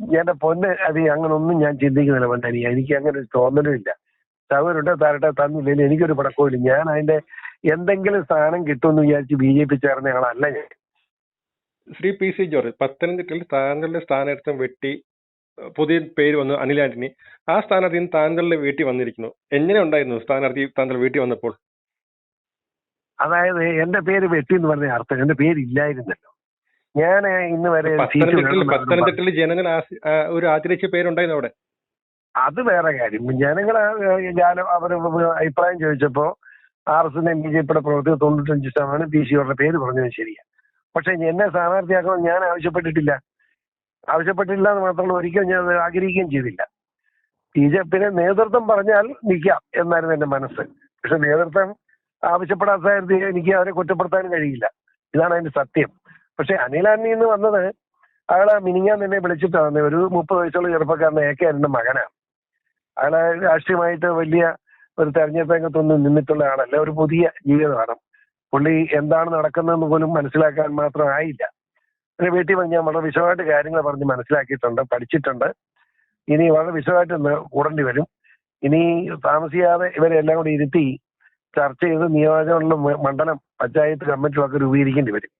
എന്റെ പൊന്ന് അത് അങ്ങനൊന്നും ഞാൻ ചിന്തിക്കുന്നില്ല മണ്ടാനി എനിക്ക് അങ്ങനെ ഒരു തോന്നലും ഇല്ല സൗകര്യമുണ്ട് തരട്ടെ തന്നില്ലെങ്കിൽ എനിക്കൊരു പടക്കമില്ല ഞാൻ അതിന്റെ എന്തെങ്കിലും സ്ഥാനം കിട്ടുമെന്ന് വിചാരിച്ച് ബി ജെ പി ചേർന്ന ആളല്ല ഞാൻ. ശ്രീ പി സി ജോർജ് പത്തനംതിട്ടയിൽ താങ്കളുടെ സ്ഥാനാർത്ഥം വെട്ടി പുതിയ പേര് വന്നു അനിൽ ആന്റണി. ആ സ്ഥാനാർത്ഥി ഇന്ന് താങ്കളുടെ വീട്ടിൽ വന്നിരിക്കുന്നു. എങ്ങനെ ഉണ്ടായിരുന്നു സ്ഥാനാർത്ഥി താങ്കൾ വീട്ടിൽ വന്നപ്പോൾ? അതായത് എന്റെ പേര് വെട്ടി എന്ന് പറഞ്ഞ അർത്ഥം. എന്റെ പേര് ഇല്ലായിരുന്നല്ലോ ഞാൻ ഇന്ന് വരെ പത്തനംതിട്ടയിൽ ജനങ്ങൾ ഒരു ആഗ്രഹിച്ച പേരുണ്ടായിരുന്നു അവിടെ. അത് വേറെ കാര്യം. ജനങ്ങൾ ഞാൻ അവർ അഭിപ്രായം ചോദിച്ചപ്പോ R S N B J പിയുടെ പ്രവർത്തി തൊണ്ണൂറ്റഞ്ച് ശതമാനം പി സിയുടെ പേര് പറഞ്ഞത് ശരിയാണ് പക്ഷെ എന്നെ സ്ഥാനാർത്ഥിയാക്കണം ഞാൻ ആവശ്യപ്പെട്ടിട്ടില്ല. ആവശ്യപ്പെട്ടില്ല എന്ന് മാത്രമല്ല ഒരിക്കലും ഞാൻ ആഗ്രഹിക്കുകയും ചെയ്തില്ല. ബി ജെ പിന്നെ നേതൃത്വം പറഞ്ഞാൽ നിൽക്കാം എന്നായിരുന്നു എന്റെ മനസ്സ്. പക്ഷെ നേതൃത്വം ആവശ്യപ്പെടാത്ത എനിക്ക് അവരെ കുറ്റപ്പെടുത്താനും കഴിയില്ല. ഇതാണ് അതിന്റെ സത്യം. പക്ഷെ അനിൽ അനിലാന്നി എന്ന് വന്നത് അയാളെ മിനിങ്ങാൻ തന്നെ വിളിച്ചിട്ടാണ് ഒരു മുപ്പത് വയസ്സുള്ള ചെറുപ്പക്കാരൻ എ കെ എന്റെ മകനാണ് അയാളെ രാഷ്ട്രീയമായിട്ട് വലിയ ഒരു തെരഞ്ഞെടുപ്പ് രംഗത്തൊന്നും നിന്നിട്ടുള്ള ആളല്ല. ഒരു പുതിയ ജീവിതമാണ്. പുള്ളി എന്താണ് നടക്കുന്നതെന്ന് പോലും മനസ്സിലാക്കാൻ മാത്രം ആയില്ല. പിന്നെ വീട്ടിൽ വന്ന് ഞാൻ വളരെ വിശദമായിട്ട് കാര്യങ്ങൾ പറഞ്ഞ് മനസ്സിലാക്കിയിട്ടുണ്ട് പഠിച്ചിട്ടുണ്ട്. ഇനി വളരെ വിശദമായിട്ട് കൂടേണ്ടി വരും. ഇനി താമസിയാതെ ഇവരെ എല്ലാം കൂടി ഇരുത്തി ചർച്ച ചെയ്ത് നിയോജകമണ്ഡലം മണ്ഡലം പഞ്ചായത്ത് കമ്മിറ്റികളൊക്കെ രൂപീകരിക്കേണ്ടി വരും.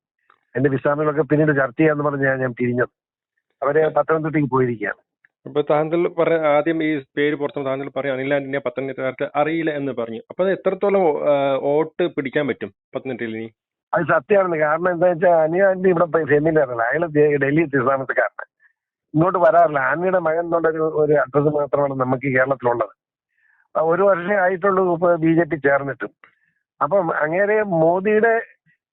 എന്റെ വിശ്രാമികളൊക്കെ പിന്നീട് ചർച്ച ചെയ്യാന്ന് പറഞ്ഞ ഞാൻ തിരിഞ്ഞത് അവർ പത്തനംതിട്ടയ്ക്ക് പോയിരിക്കുകയാണ്. അപ്പൊ താങ്കൾ പറഞ്ഞ ആദ്യം ഈ പേര് പുറത്തു താങ്കൾ പറയും അനിൽ ആന്റണിയെ പത്തനംതിട്ടക്കാർക്ക് അറിയില്ല എന്ന് പറഞ്ഞു. അപ്പൊ അത് എത്രത്തോളം വോട്ട് പിടിക്കാൻ പറ്റും പത്തനംതിട്ടയിൽ ഇനി? അത് സത്യമാണ്. കാരണം എന്താ വെച്ചാൽ അനിയ ആന്റി ഇവിടെ സെമിനാറില്ല അയാൾ ഡൽഹി താമസക്കാരനാണ് ഇങ്ങോട്ട് വരാറില്ല. ആന്റിയുടെ മകൻ എന്നുള്ള ഒരു അഡ്രസ് മാത്രമാണ് നമുക്ക് കേരളത്തിലുള്ളത്. ഒരു വർഷമേ ആയിട്ടുള്ളൂ ബി ജെ പി ചേർന്നിട്ടും. അപ്പം അങ്ങേരെ മോദിയുടെ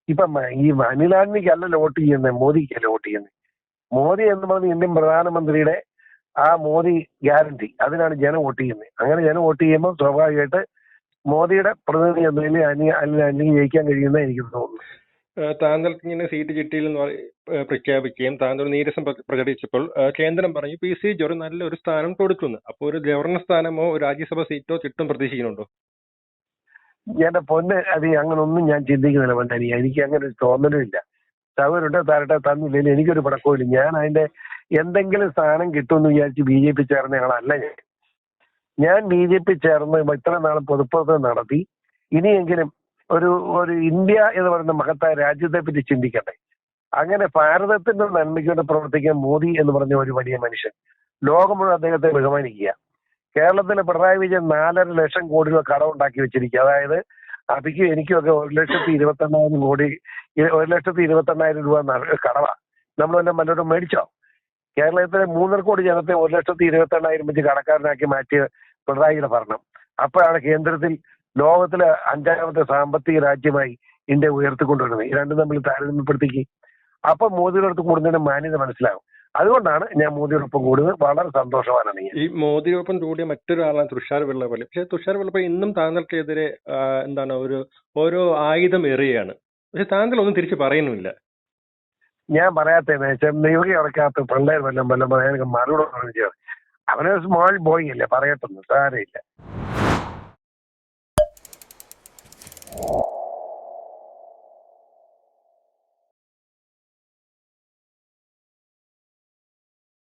ഇപ്പം ഈ അനിൽ ആന്റിക്കല്ലല്ലോ വോട്ട് ചെയ്യുന്നത് മോദിക്കല്ലേ വോട്ട് ചെയ്യുന്നത് മോദി എന്ന് പറഞ്ഞ ഇന്ത്യൻ പ്രധാനമന്ത്രിയുടെ ആ മോദി ഗ്യാരണ്ടി അതിനാണ് ജനം വോട്ട് ചെയ്യുന്നത് അങ്ങനെ ജനം വോട്ട് ചെയ്യുമ്പോൾ സ്വാഭാവികമായിട്ട് മോദിയുടെ പ്രതിനിധി എന്ന നിലയിൽ അനി അനിൽ ജയിക്കാൻ കഴിയുന്ന എനിക്ക് തോന്നുന്നു. താങ്കൾക്ക് ഇങ്ങനെ സീറ്റ് ഏ, പ്രഖ്യാപിക്കുകയും താങ്കൾ നീരസം പ്രകടിച്ചപ്പോൾ കേന്ദ്രം പറഞ്ഞു പി. സി. ജോർജ് നല്ലൊരു സ്ഥാനം കൊടുക്കുന്നു. അപ്പോൾ ഒരു ഗവർണർ സ്ഥാനമോ രാജ്യസഭ സീറ്റോ കിട്ടും പ്രതീക്ഷിക്കുന്നുണ്ടോ? എന്റെ പൊന്ന് അത് അങ്ങനെ ഒന്നും ഞാൻ ചിന്തിക്കുന്നില്ല പൊന്നാനി എനിക്ക് അങ്ങനെ ഒരു തോന്നലും ഇല്ല സൗകര്യമുണ്ട്? തരട്ടെ തന്നില്ലെങ്കിൽ എനിക്കൊരു പടക്കവും ഇല്ല ഞാൻ അതിന്റെ എന്തെങ്കിലും സ്ഥാനം കിട്ടുമെന്ന് വിചാരിച്ച് ബി ജെ പി ചേർന്ന ആളല്ല ഞാൻ. ഞാൻ ബി ജെ പി ചേർന്ന് ഇത്ര നാളും പൊതുപ്രവർത്തനം നടത്തി. ഇനിയെങ്കിലും ഒരു ഒരു ഇന്ത്യ എന്ന് പറയുന്ന മഹത്തായ രാജ്യത്തെ പറ്റി ചിന്തിക്കട്ടെ. അങ്ങനെ ഭാരതത്തിന്റെ നന്മയ്ക്ക് വേണ്ടി പ്രവർത്തിക്കാൻ മോദി എന്ന് പറഞ്ഞ ഒരു വലിയ മനുഷ്യൻ. ലോകം മുഴുവൻ അദ്ദേഹത്തെ ബഹുമാനിക്കുക. കേരളത്തിലെ പിണറായി വിജയൻ നാലര ലക്ഷം കോടി രൂപ കടമുണ്ടാക്കി വെച്ചിരിക്കുക. അതായത് അഭിക്കും എനിക്കും ഒക്കെ ഒരു ലക്ഷത്തി ഇരുപത്തി എണ്ണായിരം കോടി ഒരു ലക്ഷത്തി ഇരുപത്തി എണ്ണായിരം രൂപ കടവാ. നമ്മൾ തന്നെ മല്ലോട്ട് മേടിച്ചോ? കേരളത്തിലെ മൂന്നര കോടി ജനത്തെ ഒരു ലക്ഷത്തി ഇരുപത്തി എണ്ണായിരം വെച്ച് കടക്കാരനാക്കി മാറ്റിയ പിണറായിയുടെ ഭരണം. അപ്പോഴാണ് കേന്ദ്രത്തിൽ ലോകത്തിലെ അഞ്ചാമത്തെ സാമ്പത്തിക രാജ്യമായി ഇന്ത്യ ഉയർത്തിക്കൊണ്ടുവരുന്നത് ഈ രണ്ടും തമ്മിൽ താരതമ്യപ്പെടുത്തിക്ക്. അപ്പൊ മോദിയുടെ അടുത്ത് കൂടുന്നതിന് മാന്യത മനസ്സിലാവും. അതുകൊണ്ടാണ് ഞാൻ മോദിയോടൊപ്പം കൂടുന്നത് വളരെ സന്തോഷവാനാണ് ഈ മോദിയോടൊപ്പം കൂടിയ മറ്റൊരാളാണ് തുഷാർ വെള്ളാപ്പള്ളി പക്ഷേ തുഷാർ വെള്ളാപ്പള്ളി ഇന്നും താങ്കൾക്കെതിരെ എന്താണ് ഒരു ഓരോ ആയുധം എറിയാണ് പക്ഷെ താങ്കൾ ഒന്നും തിരിച്ചു പറയുന്നുമില്ല. ഞാൻ വെച്ചാൽ നിവൃത്തി അടക്കാത്ത പിള്ളേർ വല്ലതും വല്ലതും എനിക്ക് മറുപടി പറഞ്ഞു അവനെ സ്മോൾ ബോയ് അല്ലേ പറയട്ടെന്ന് സാരമില്ല.